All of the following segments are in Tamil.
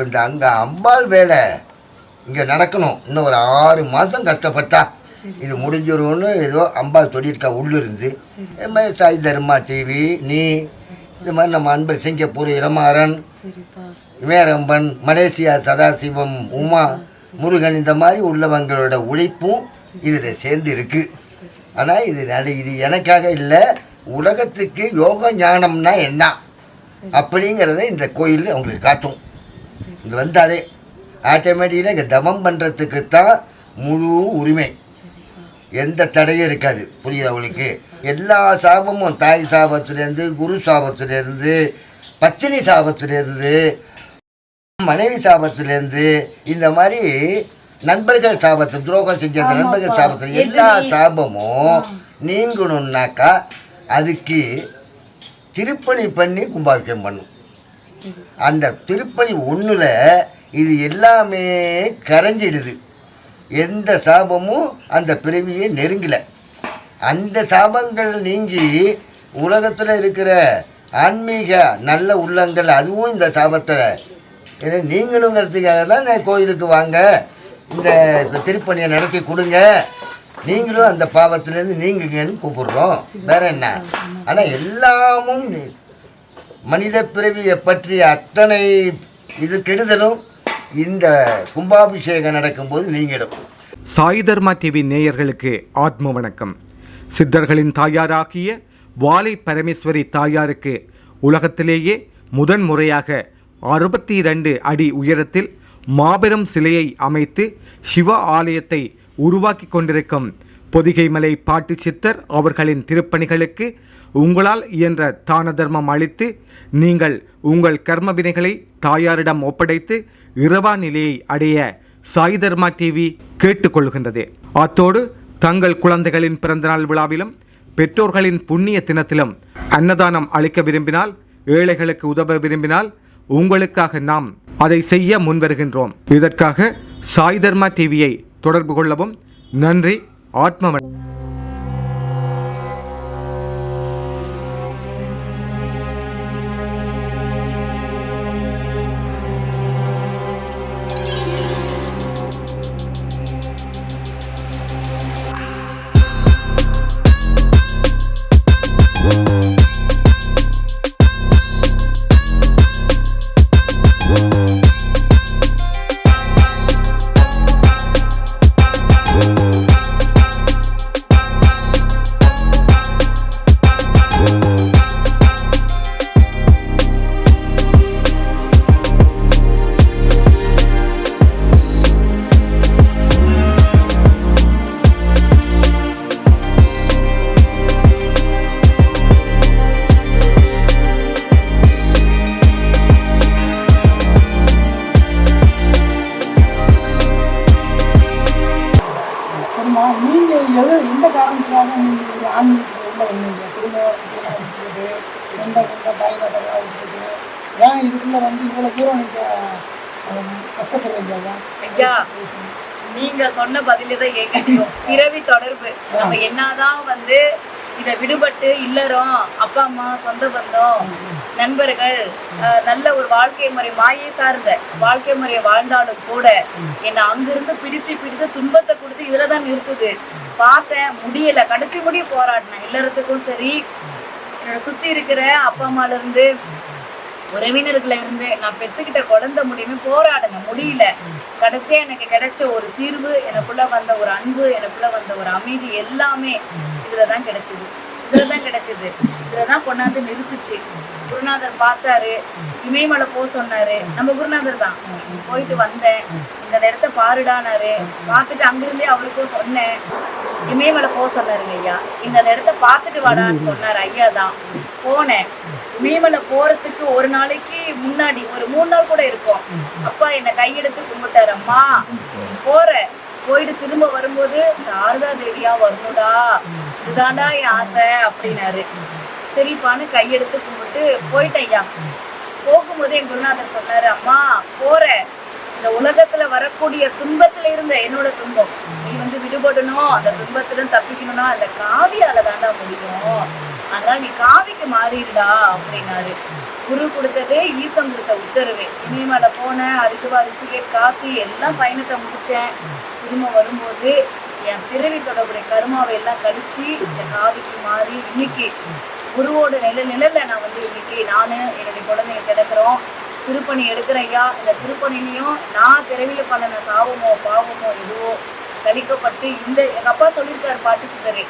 இப்போ இந்த அங்கே அம்பாள் வேலை. இங்கே நடக்கணும். இன்னும் ஒரு ஆறு மாதம் கஷ்டப்பட்டா இது முடிஞ்சிரும்னு ஏதோ அம்பாள் சொல்லியிருக்கா உள்ளிருந்து. இது மாதிரி சாய் தர்மா டிவி நீ இது மாதிரி நம்ம அன்பர் சிங்கப்பூர் இளமாறன் இமயரம்பன் மலேசியா சதாசிவம் உமா முருகன் இந்த மாதிரி உள்ளவங்களோட உழைப்பும் இதில் சேர்ந்து இருக்கு. ஆனால் இது நட இது எனக்காக இல்லை உலகத்துக்கு யோக ஞானம்னா என்ன? அப்படிங்கிறத இந்த கோயில் அவங்களுக்கு காட்டும். இது வந்தாலே ஆட்டோமேட்டிக்காக இங்கே தவம் பண்ணுறதுக்கு தான் முழு உரிமை. எந்த தடையும் இருக்காது. புரியுதா உங்களுக்கு? எல்லா சாபமும் தாய் சாபத்திலேருந்து குரு சாபத்திலேருந்து பத்தினி சாபத்திலேருந்து மனைவி சாபத்திலேருந்து இந்த மாதிரி நண்பர்கள் சாபத்து துரோகம் செஞ்ச நண்பர்கள் சாபத்தில் எல்லா சாபமும் நீங்கணும்னாக்கா அதுக்கு திருப்பணி பண்ணி கும்பாபிஷேகம் பண்ணும். அந்த திருப்பணி ஒன்றில் இது எல்லாமே கரைஞ்சிடுது. எந்த சாபமும் அந்த பிறவியை நெருங்கலை. அந்த சாபங்கள் நீங்கி உலகத்தில் இருக்கிற ஆன்மீக நல்ல உள்ளங்கள் அதுவும் இந்த சாபத்தில். ஏன்னா நீங்களுங்கிறதுக்காக தான் இந்த கோயிலுக்கு வாங்க இந்த திருப்பணியை நடத்தி கொடுங்க. நீங்களும் அந்த பாவத்திலேருந்து நீங்குங்கன்னு கூப்பிடுறோம். வேற என்ன? ஆனால் எல்லாமும் நீ- மனித பிறவியை பற்றிய அத்தனை இது கெடுதலும் இந்த கும்பாபிஷேகம் நடக்கும்போது நீங்கிடும். சாய் தர்மா டிவி நேயர்களுக்கு ஆத்ம வணக்கம். சித்தர்களின் தாயாராகிய வாலை பரமேஸ்வரி தாயாருக்கு உலகத்திலேயே முதன் முறையாக அறுபத்தி இரண்டு அடி உயரத்தில் மாபெரும் சிலையை அமைத்து சிவ ஆலயத்தை உருவாக்கி கொண்டிருக்கும் பொதிகைமலை பாட்டு சித்தர் அவர்களின் திருப்பணிகளுக்கு உங்களால் இயன்ற தான தர்மம் அளித்து நீங்கள் உங்கள் கர்ம வினைகளை தாயாரிடம் ஒப்படைத்து இரவா நிலையை அடைய சாய் தர்மா டிவி கேட்டுக்கொள்கின்றது. அத்தோடு தங்கள் குழந்தைகளின் பிறந்தநாள் விழாவிலும் பெற்றோர்களின் புண்ணிய தினத்திலும் அன்னதானம் அளிக்க விரும்பினால் ஏழைகளுக்கு உதவ விரும்பினால் உங்களுக்காக நாம் அதை செய்ய முன்வருகின்றோம். இதற்காக சாய் தர்மா டிவியை தொடர்பு கொள்ளவும் நன்றி. ஆத்ம ஏன் இதுக்குள்ள வந்து இவ்வளோ தூரம் நீங்க அஹ், கஷ்டப்படுறீங்க ஐயா நீங்க சொன்ன பதிலே தான் எங்கேயும் பிறவி தொடர்பு. நம்ம என்னதான் வந்து இதை விடுபட்டு இல்லறம் அப்பா அம்மா சொந்த பந்தம் நண்பர்கள் நல்ல ஒரு வாழ்க்கை முறை மாயை சார்ந்த வாழ்க்கை முறையை வாழ்ந்தாலும் கூட என்னை அங்கிருந்து பிடித்து பிடித்து துன்பத்தை கொடுத்து இதுல தான் நிறுத்துது. பார்த்தேன் முடியல. கடைசி முடிய போராடினேன். இல்லறத்துக்கும் சரி என்னோட சுத்தி இருக்கிற அப்பா அம்மால இருந்து உறவினர்கள இருந்து நான் பெத்துக்கிட்ட குழந்தை முடியுமே போராடுங்க. முடியல. கடைசியா எனக்கு கிடைச்ச ஒரு தீர்வு எனக்குள்ள வந்த ஒரு அன்பு எனக்குள்ள வந்த ஒரு அமைதி எல்லாமே இதுலதான் கிடைச்சது. இதுலதான் கிடைச்சது. இதுலதான் கொண்டாந்து நிறுத்துச்சு. குருநாதர் பார்த்தாரு. இமயமலை போக சொன்னாரு. நம்ம குருநாதர் தான். போயிட்டு வந்தேன். இந்த இடத்த பாருடானாரு பார்த்துட்டு அங்கிருந்தே அவருக்கும் சொன்னேன். இமயமலை போக சொன்னாருங்க ஐயா. இந்த இடத்த பார்த்துட்டு வாடான்னு சொன்னார் ஐயா தான். போனேன். இமயமலை போறதுக்கு ஒரு நாளைக்கு முன்னாடி ஒரு மூணு நாள் கூட இருக்கும். அப்பா என்னை கையெடுத்து கும்பிட்டாரு அம்மா போற. போயிட்டு திரும்ப வரும்போது சாரதா தேவியா வரணுடா இதுதான்டா என் ஆசை அப்படின்னாரு. சரிப்பான்னு கையெடுத்து கும்பிட்டு போயிட்டேன் ஐயா. போகும்போது என் குருநாதர் சொன்னாரு அம்மா போற. இந்த உலகத்துல வரக்கூடிய துன்பத்துல இருந்த என்னோட துன்பம். நீ வந்து விடுபடணும் அந்த துன்பத்துல தப்பிக்கணும்னா அந்த காவியால தாண்டா முடியும். அதனால நீ காவிக்கு மாறிடுடா அப்படின்னாரு. குரு கொடுத்தது ஈசம் கொடுத்த உத்தரவு. இமயமலை போனேன் அதுக்கு ரிஷிகேட் காசி எல்லாம் பயணத்தை முடிச்சேன். திரும்ப வரும்போது என் பிறவி தொடர்புடைய கருமாவை எல்லாம் கழிச்சு இந்த காவிக்கு மாறி இன்னைக்கு குருவோட நில நிழல்ல நான் வந்து இன்னைக்கு நானு என்னுடைய குழந்தைங்க கிடக்குறோம். திருப்பணி எடுக்கிறேன் ஐயா இந்த திருப்பணிலையும் நான் பிறவில பண்ண சாவமோ பாவமோ எதுவோ கழிக்கப்பட்டு இந்த எங்க அப்பா சொல்லியிருக்காரு பாட்டு சித்தரே.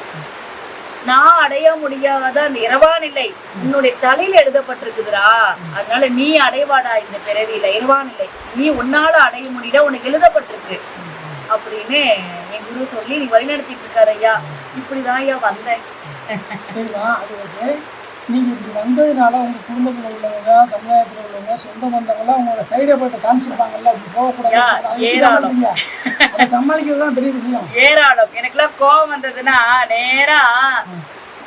நான் அடைய முடியாத அந்த இரவா நிலை. உன்னுடைய தலையில எழுதப்பட்டிருக்குதுரா அதனால நீ அடைவாடா இந்த பிறவியில இரவா நிலை. நீ உன்னால அடைய முடியல உனக்கு எழுதப்பட்டிருக்கு. அப்படின்னு என் குரு சொல்லி நீ வழிநடத்திட்டு இருக்காரு ஐயா. இப்படிதான் ஐயா வந்தேன். அது வந்து நீங்கள் இப்படி வந்ததுனால உங்கள் குடும்பத்தில் உள்ளவங்க சமுதாயத்தில் உள்ளவங்க சொந்த பந்தங்கள்லாம் உங்களோட சைடை போயிட்டு காமிச்சிருப்பாங்கல்ல அப்படி போகக்கூடாது. சமாளிக்கிறது தான் பெரிய விஷயம். ஏராளம். எனக்குலாம் கோவம் வந்ததுன்னா நேரா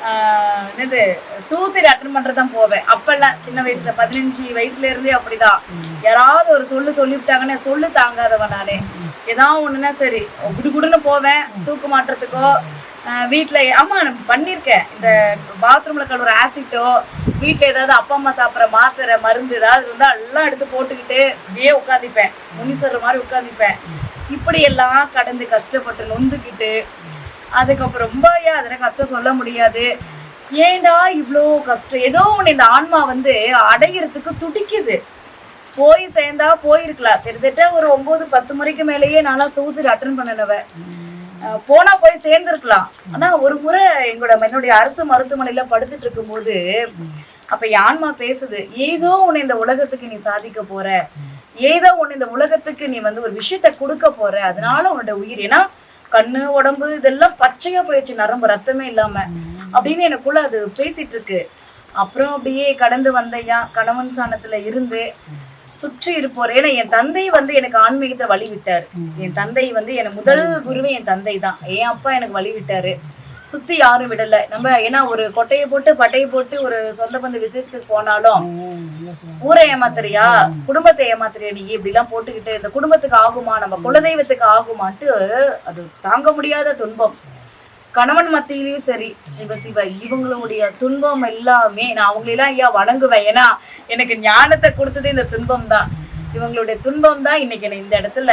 ஆஹ், என்னது சூசைட் அட்டன் பண்றதுதான் போவேன். அப்பெல்லாம் சின்ன வயசுல பதினஞ்சு வயசுல இருந்தே அப்படிதான். யாராவது ஒரு சொல்லு சொல்லிவிட்டாங்கன்னா சொல்லு தாங்காதவன் நானு. ஏதாவது ஒண்ணுன்னா சரி குடுகுடுன்னு போவேன். தூக்கு மாட்டுறதுக்கோ வீட்டில் ஆமாம் ஆமா நான் பண்ணியிருக்கேன் இந்த பாத்ரூம்ல கழுவுற ஆசிட்டோ வீட்டில் ஏதாவது அப்பா அம்மா சாப்பிட்ற மாத்திரை மருந்து ஏதாவது இருந்தால் எல்லாம் எடுத்து போட்டுக்கிட்டு அப்படியே உட்காந்துப்பேன் முனி சொல்ற மாதிரி உட்காந்துப்பேன் இப்படி எல்லாம் கடந்து கஷ்டப்பட்டு நொந்துக்கிட்டு அதுக்கப்புறம் ரொம்ப ஏன் அதில் கஷ்டம் சொல்ல முடியாது. ஏன்டா இவ்வளோ கஷ்டம்? ஏதோ ஒன்று இந்த ஆன்மா வந்து அடையிறதுக்கு துடிக்குது. போய் சேர்ந்தா போயிருக்கலாம். கிட்டத்தட்ட ஒரு ஒன்பது பத்து முறைக்கு மேலேயே நான்லாம் சூசைட் அட்டன் பண்ணினவன். போனா போய் சேர்ந்துருக்கலாம். ஆனா ஒரு முறை எங்களோட என்னுடைய அரசு மருத்துவமனையில படுத்துட்டு இருக்கும்போது அப்ப யான்மா பேசுது ஏதோ உன்னை இந்த உலகத்துக்கு நீ சாதிக்க போற. ஏதோ உன்னை இந்த உலகத்துக்கு நீ வந்து ஒரு விஷயத்த கொடுக்க போற. அதனால உன்னோட உயிர். ஏன்னா கண்ணு உடம்பு இதெல்லாம் பச்சையா போயிடுச்சு நரம்பு ரத்தமே இல்லாம. அப்படின்னு எனக்குள்ள அது பேசிட்டு இருக்கு. அப்புறம் அப்படியே கடந்து வந்தையா கணவன் சாணத்துல இருந்து சுற்றி இருப்போர். ஏன்னா என் தந்தை வந்து எனக்கு ஆன்மீகத்தை வழி விட்டாரு என் தந்தை வந்து எனக்கு முதல் குருவே என் தந்தை தான். என் அப்பா எனக்கு வழி விட்டாரு சுத்தி யாரும் விடல. நம்ம ஏன்னா ஒரு கொட்டையை போட்டு பட்டையை போட்டு ஒரு சொந்த பந்த விசேஷத்துக்கு போனாலும் ஊரை ஏமாத்துறியா? குடும்பத்தை ஏமாத்துறியா நீ? இப்படி எல்லாம் போட்டுக்கிட்டு இந்த குடும்பத்துக்கு ஆகுமா? நம்ம குலதெய்வத்துக்கு ஆகுமான்ட்டு அது தாங்க முடியாத துன்பம். கணவன் மத்தியிலையும் சரி சிவ சிவ இவங்களுடைய துன்பம் எல்லாமே நான் அவங்களெல்லாம் ஐயா வணங்குவேன். ஏன்னா எனக்கு ஞானத்தை கொடுத்ததே இந்த துன்பம் தான் இவங்களுடைய துன்பம் தான் இன்னைக்கு என்னை இந்த இடத்துல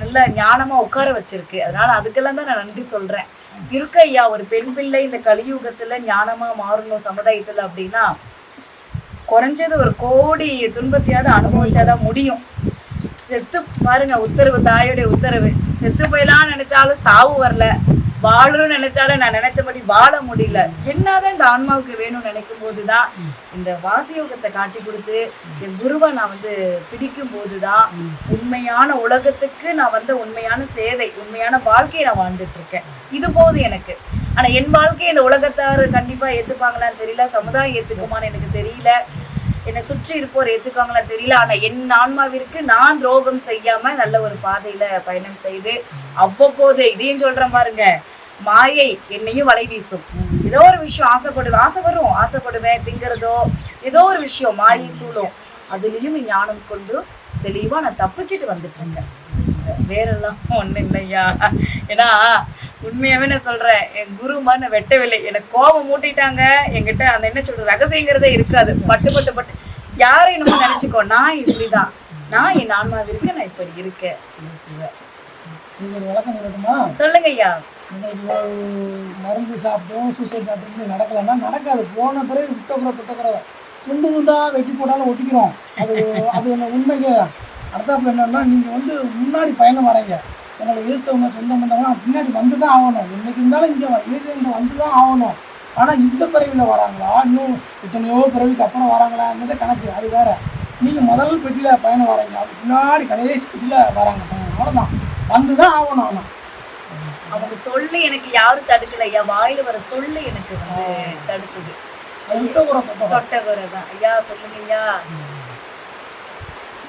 நல்ல ஞானமா உட்கார வச்சிருக்கு. அதனால அதுக்கெல்லாம் தான் நான் நன்றி சொல்றேன். இருக்க ஐயா ஒரு பெண் பிள்ளை இந்த கலியுகத்துல ஞானமா மாறணும் சமுதாயத்துல அப்படின்னா குறைஞ்சது ஒரு கோடி துன்பத்தையாவது அனுபவிச்சாதான் முடியும். செத்து பாருங்க உத்தரவு தாயோடைய உத்தரவு. செத்து போயெல்லாம் நினைச்சாலும் சாவு வரல. வாழணும்னு நினைச்சாலும் நான் நினைச்சபடி வாழ முடியல. என்னதான் இந்த ஆன்மாவுக்கு வேணும்னு நினைக்கும் போதுதான் இந்த வாசியோகத்தை காட்டி கொடுத்து என் குருவை நான் வந்து பிடிக்கும் போதுதான் உண்மையான உலகத்துக்கு நான் வந்து உண்மையான சேவை உண்மையான வாழ்க்கையை நான் வாழ்ந்துட்டு இருக்கேன் இது போதும் எனக்கு. ஆனா என் வாழ்க்கையை இந்த உலகத்தார் கண்டிப்பா ஏத்துப்பாங்களான்னு தெரியல சமுதாயம் ஏத்துக்குமான்னு எனக்கு தெரியல. என்னை சுற்றி இருப்போர் ஏத்துக்காங்களா தெரியல. ஆனா என் ஆன்மாவிற்கு நான் துரோகம் செய்யாம நல்ல ஒரு பாதையில பயணம் செய்து அவ்வப்போது இதையும் சொல்றேன் பாருங்க. மாயை என்னையும் வலை வீசும். ஏதோ ஒரு விஷயம் ஆசைப்படுவேன் ஆசை வரும். ஆசைப்படுவேன் திங்கிறதோ ஏதோ ஒரு விஷயம் மாயை சூழும். அதுலயும் ஞானம் கொண்டு தெளிவா நான் தப்பிச்சிட்டு வந்துட்டு வேறெல்லாம் ஒன்றும் இல்லையா? ஏன்னா உண்மையாவே நான் சொல்றேன் என் குரு மாதிரி நான் வெட்டவில்லை. எனக்கு கோபம் மூட்டிட்டாங்க. என்கிட்ட அந்த என்ன சொல்கிறது ரகசியங்கிறதே இருக்காது. பட்டு பட்டு பட்டு. யாரையும் நம்ம நினைச்சுக்கோ நான் இப்படிதான். நான் என் ஆன்மாவிற்கு நான் இப்படி இருக்கேன். சிவ சிவ. நீங்கள் விளக்கம் சொல்லட்டுமா? சொல்லுங்க ஐயா மருந்து சாப்பிட்டும் சூசைட் அட்டன் நடக்கலைன்னா நடக்காது. போன பிறகு விட்டக்குற விட்டக்குற துண்டு துண்டாக வெட்டி போட்டாலும் ஒட்டிக்கிறோம். அது அது ஒன்று உண்மைக்கு அடுத்தாப்புல என்னன்னா நீங்கள் வந்து முன்னாடி பயணம் வரீங்க உங்களை எதிர்த்தவங்க சொந்த பந்தவங்க பின்னாடி வந்து தான் ஆகணும். என்னைக்கு இருந்தாலும் இங்கே இயற்கை வந்து தான் ஆகணும். ஆனால் இந்த பிறவியில் வராங்களா? இன்னும் எத்தனையோ பிறவிக்கு அப்புறம் வராங்களாங்கிறத கணக்கு. அது வேற. நீங்கள் முதல் பெட்டியில் பயணம் வரீங்க அதுக்கு முன்னாடி கடைசி பெட்டியில் வராங்க. அவ்வளோதான் வந்து தான் ஆகணும் ஆனால் அவங்க சொல்லு எனக்கு யாரும் தடுக்கல ஐயா. வாயில வர சொல்லு எனக்கு வந்து தடுக்குது. தொட்டகுறை தான். ஐயா சொல்லுங்க ஐயா.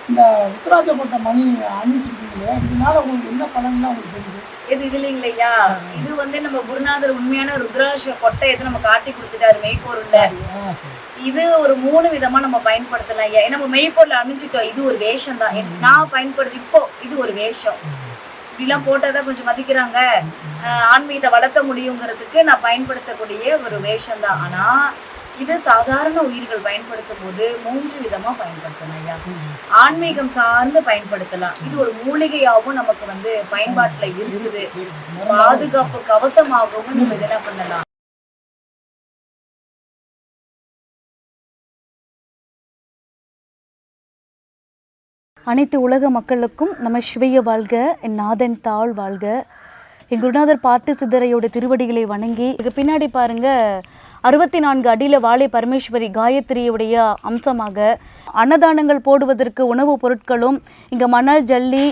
இந்த உத்தராஜப்பட்ட மணி அணிச்சிருக்கீங்களே இதனால உங்களுக்கு என்ன உங்களுக்கு தெரியுது? இது இது இல்லைங்களையா இது வந்து நம்ம குருநாதர் உண்மையான ருத்ராட்ச கொட்டையத்தை நம்ம காட்டி கொடுத்துட்டாரு மெய்ப்பொருள்ல. இது ஒரு மூணு விதமா நம்ம பயன்படுத்தலாம் ஐயா. நம்ம மெய்ப்பொருள் அணிஞ்சிட்டோம். இது ஒரு வேஷம் தான் நான் பயன்படுத்தி இப்போ இது ஒரு வேஷம். இப்படிலாம் போட்டாதான் கொஞ்சம் மதிக்கிறாங்க. ஆஹ் ஆன்மீகத்தை வளர்த்த முடியுங்கிறதுக்கு நான் பயன்படுத்தக்கூடிய ஒரு வேஷம் தான். ஆனா இது சாதாரண உயிர்கள் பயன்படுத்தும் போது மூன்று விதமா பயன்படுத்தணும் ஐயா. ஆன்மீகம் சார்ந்து பயன்படுத்தலாம். இது ஒரு மூலிகையாகவும் நமக்கு வந்து பயன்பாட்டுல இருக்குது. பாதுகாப்பு கவசமாகவும் நம்ம இது என்ன பண்ணலாம். அனைத்து உலக மக்களுக்கும் நம்ம சிவைய வாழ்க என் நாதன் தாழ் வாழ்க. என் குருநாதர் பாட்டு சித்தரையோட திருவடிகளை வணங்கி இதுக்கு பின்னாடி பாருங்க அறுபத்தி நான்கு அடியில் வாழை பரமேஸ்வரி காயத்ரியுடைய அம்சமாக அன்னதானங்கள் போடுவதற்கு உணவுப் பொருட்களும் இங்கே மணல் ஜல்லி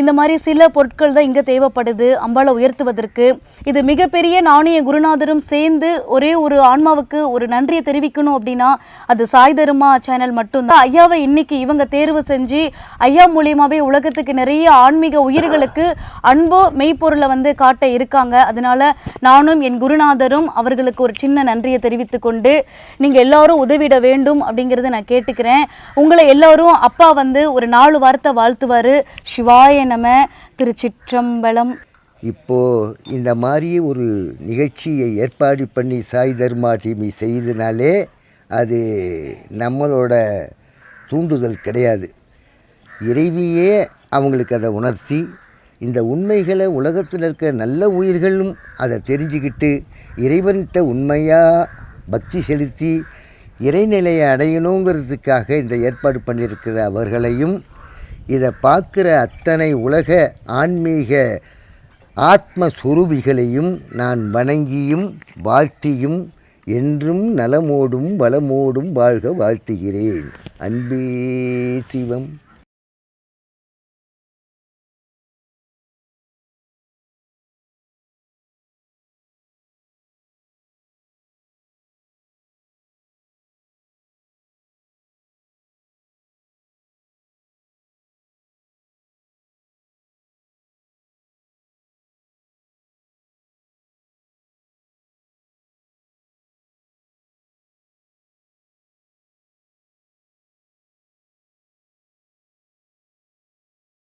இந்த மாதிரி சில பொருட்கள் தான் இங்கே தேவைப்படுது அம்பாலை உயர்த்துவதற்கு. இது மிகப்பெரிய நாணய குருநாதரும் சேர்ந்து ஒரே ஒரு ஆன்மாவுக்கு ஒரு நன்றியை தெரிவிக்கணும் அப்படின்னா அது சாய் தருமா சேனல் மட்டும்தான். ஐயாவை இன்னைக்கு இவங்க தேர்வு செஞ்சு ஐயா மூலியமாகவே உலகத்துக்கு நிறைய ஆன்மீக உயிர்களுக்கு அன்போ மெய்ப்பொருளை வந்து காட்ட இருக்காங்க. அதனால நானும் என் குருநாதரும் அவர்களுக்கு ஒரு சின்ன நன்றியை தெரிவித்துக் கொண்டு நீங்கள் எல்லாரும் உதவிட வேண்டும் அப்படிங்கிறத நான் கேட்டுக்கிறேன். உங்களை எல்லாரும் அப்பா வந்து ஒரு நாலு வார்த்தை வாழ்த்துவார். சிவாய நம திருச்சிற்றம்பலம். இப்போது இந்த மாதிரி ஒரு நிகழ்ச்சியை ஏற்பாடு பண்ணி சாய் தர்மா டிவி செய்தனாலே அது நம்மளோட தூண்டுதல் கிடையாது. இறைவியே அவங்களுக்கு அதை உணர்த்தி இந்த உண்மைகளை உலகத்தில் இருக்க நல்ல உயிர்களும் அதை தெரிஞ்சுக்கிட்டு இறைவன்கிட்ட உண்மையாக பக்தி செலுத்தி இறைநிலையை அடையணுங்கிறதுக்காக இந்த ஏற்பாடு பண்ணியிருக்கிற அவர்களையும் இதை பார்க்குற அத்தனை உலக ஆன்மீக ஆத்மஸ்வரூபிகளையும் நான் வணங்கியும் வாழ்த்தியும் என்றும் நலமோடும் வளமோடும் வாழ்க வாழ்த்துகிறேன். அன்பே சிவம்.